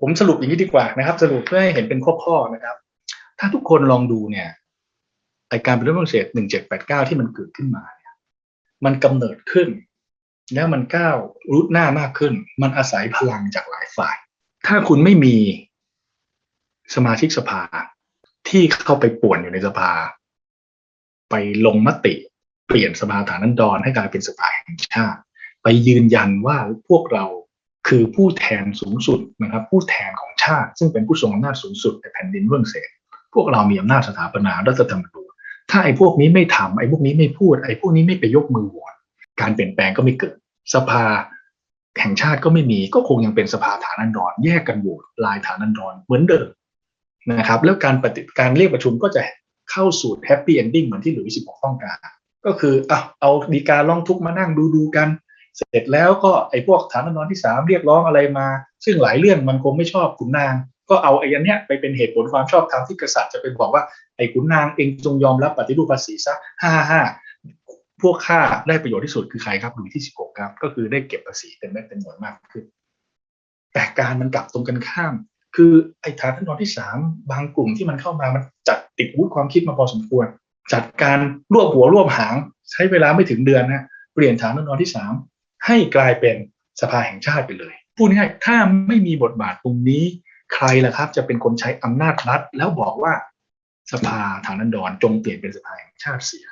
ผมสรุปอย่างนี้ดีกว่านะครับ สรุปเพื่อให้เห็นเป็นข้อๆนะครับ ถ้าทุกคนลองดูเนี่ยไอการเป็นรัฐมนตรีหนึ่งเจ็ดแปดเก้าที่มันเกิดขึ้นมาเนี่ยมันกำเนิดขึ้น แล้วมันก้าวรุดหน้ามากขึ้น มันอาศัยพลังจากหลายฝ่าย ถ้าคุณไม่มีสมาชิกสภาที่เข้าไปป่วนอยู่ในสภา ไปลงมติเปลี่ยนสภาฐานันดรให้กลายเป็นสภาแห่งชาติ ไปยืนยันว่าพวกเรา คือผู้แทนสูงสุดนะครับ ผู้แทนของชาติ ซึ่งเป็นผู้ทรงอำนาจสูงสุดในแผ่นดินเรื่องเศษพวกเรามีอำนาจสถาปนารัฐธรรมนูญถ้าไอ้พวกนี้ไม่ทำไอ้พวกนี้ไม่พูดไอ้พวกนี้ไม่ไปยกมือโหวตการเปลี่ยนแปลงก็ไม่เกิด สภาแห่งชาติก็ไม่มีก็คงยังเป็นสภาฐานันดรแยกกันโหวตลายฐานันดรเหมือนเดิมนะครับ แล้วการปฏิการเรียกประชุมก็จะเข้าสู่แฮปปี้เอนดิ้งเหมือนที่หลุยส์สิบหกต้องการก็คืออะเอาดีการร้องทุกข์มานั่งดูดูกัน เสร็จแล้วก็ไอ้พวกฐานนอนที่สามเรียกร้องอะไรมา ซึ่งหลายเรื่องมันคงไม่ชอบขุนนาง ก็เอาไอ้อันเนี้ยไปเป็นเหตุผลความชอบธรรมที่กษัตริย์จะไปบอกว่าไอ้ขุนนางเองจงยอมรับปฏิรูปภาษีซะห้าห้าพวกข้าได้ประโยชน์ที่สุดคือใครครับหลุยที่สิบหกครับ ก็คือได้เก็บภาษีเต็มเม็ดเต็มหน่วยมากขึ้น แต่การมันกลับตรงกันข้าม คือไอ้ฐานนอนที่สามบางกลุ่มที่มันเข้ามามันจัดติดวุฒิความคิดมาพอสมควร จัดการรวบหัวรวบหาง ใช้เวลาไม่ถึงเดือนนะเปลี่ยนฐานนอนที่สาม ให้กลายเป็นสภาแห่งชาติไปเลย พูดง่ายๆถ้าไม่มีบทบาทตรงนี้ ใครล่ะครับ จะเป็นคนใช้อำนาจรัฐ แล้วบอกว่าสภาฐานันดรจงเปลี่ยนเป็นสภาแห่งชาติเสีย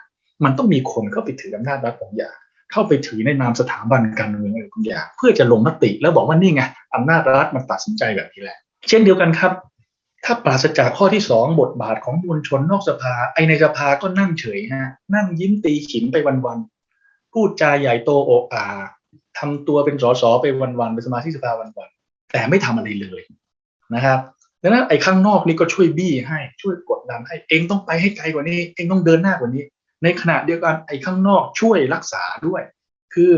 มันต้องมีคนเข้าไปถืออำนาจรัฐบางอย่างเข้าไปถือในนามสถาบันการเมืองอะไรบางอย่างเพื่อจะลงมติแล้วบอกว่านี่ไงอำนาจรัฐมันตัดสินใจแบบนี้แหละ เช่นเดียวกันครับ ถ้าปราศจากข้อที่สองบทบาทของมวลชนนอกสภา ไอในสภาก็นั่งเฉยฮะนั่งยิ้มตีขิมไปวันๆพูดจาใหญ่โตโอกอา ทำตัวเป็นสสไปวันๆเป็นสมาชิกสภาวันๆแต่ไม่ทำอะไรเลยนะครับดังนั้นไอ้ข้างนอกนี่ก็ช่วยบี้ให้ช่วยกดดันให้เองต้องไปให้ไกลกว่านี้ เองต้องเดินหน้ากว่านี้ ในขณะเดียวกันไอ้ข้างนอกช่วยรักษาด้วย คือ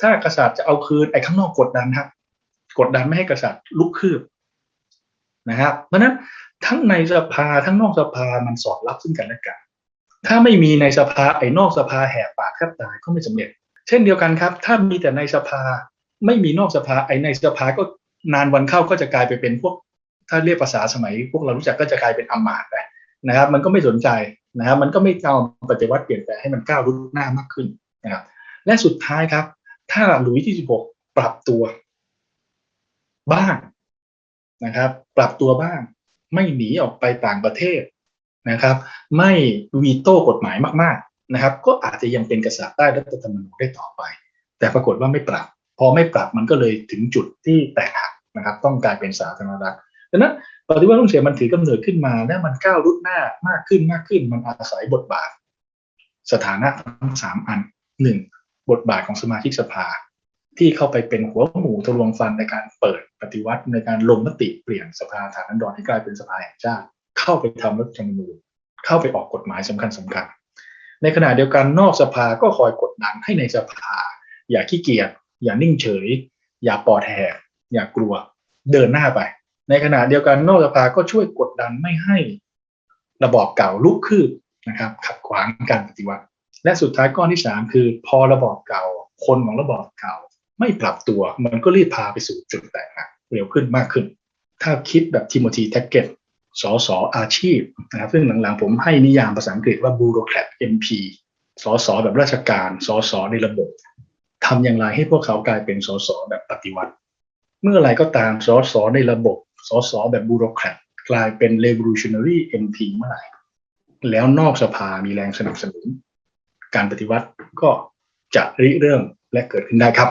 ถ้ากษัตริย์จะเอาคืนไอ้ข้างนอกกดดันครับกดดันไม่ให้กษัตริย์ลุกคืบนะครับ เพราะนั้นทั้งในสภาทั้งนอกสภามันสอดรับซึ่งกันและกัน ถ้าไม่มีในสภาไอ้นอกสภาแหกปากแทบตายก็ไม่สำเร็จ เช่นเดียวกันครับ ถ้ามีแต่ในสภาไม่มีนอกสภาไอ้ในสภาก็นานวันเข้าก็จะกลายไปเป็นพวก ถ้าเรียกภาษาสมัย พวกเรารู้จักก็จะกลายเป็นอำมาตย์ไปนะครับ มันก็ไม่สนใจนะครับ มันก็ไม่เอาปฏิวัติเปลี่ยนแปลงให้มันก้าวรุ่นหน้ามากขึ้นนะครับ และสุดท้ายครับ ถ้าหลุยที่16ปรับตัว บ้างนะครับ ปรับตัวบ้าง ไม่หนีออกไปต่างประเทศนะครับ ไม่วีโต้กฎหมายมาก นะครับ ก็อาจจะยังเป็นกษัตริย์ใต้รัฐธรรมนูญได้ต่อไป แต่ปรากฏว่าไม่ปรับ พอไม่ปรับมันก็เลยถึงจุดที่แตกหักนะครับ ต้องกลายเป็นสาธารณรัฐดังนั้นปฏิวัติรุ่งเสียมันถือกำเนิดขึ้นมาและมันก้าวรุดหน้ามากขึ้นมากขึ้น มันอาศัยบทบาท สถานะทั้งสามอันหนึ่งบทบาทของสมาชิกสภา ที่เข้าไปเป็นหัวหมูทะลวงฟันในการเปิดปฏิวัติในการลงมติเปลี่ยนสภาฐานันดรให้กลายเป็นสภาแห่งชาติเข้าไปทำรัฐธรรมนูญเข้าไปออกกฎหมายสำคัญสำคัญ ในขณะเดียวกันนอกสภาก็คอยกดดันให้ในสภา อย่าขี้เกียจอย่านิ่งเฉย อย่าปอดแหกอย่ากลัวเดินหน้าไป ในขณะเดียวกันนอกสภาก็ช่วยกดดันไม่ให้ระบอบเก่าลุกคืบนะครับ ขัดขวางการปฏิวัติ และสุดท้ายก้อนที่สามคือ พอระบอบเก่า คนของระบอบเก่า ไม่ปรับตัวมันก็รีบพาไปสู่จุดแตกหักเร็วขึ้นมากขึ้น ถ้าคิดแบบทิโมธีแท็กเก็ต สอสออาชีพนะครับซึ่งหลังๆผมให้นิยามภาษาอังกฤษว่าบูโรแครต MP สอสอแบบราชการสอสอในระบบทำอย่างไรให้พวกเขากลายเป็นสอสอแบบปฏิวัติ เมื่อไรก็ตามสอสอในระบบสอสอแบบบูโรแครตกลายเป็น revolutionary MP เมื่อไหร่แล้วนอกสภามีแรงสนับสนุน การปฏิวัติก็จะริเริ่มและเกิดขึ้นได้ครับ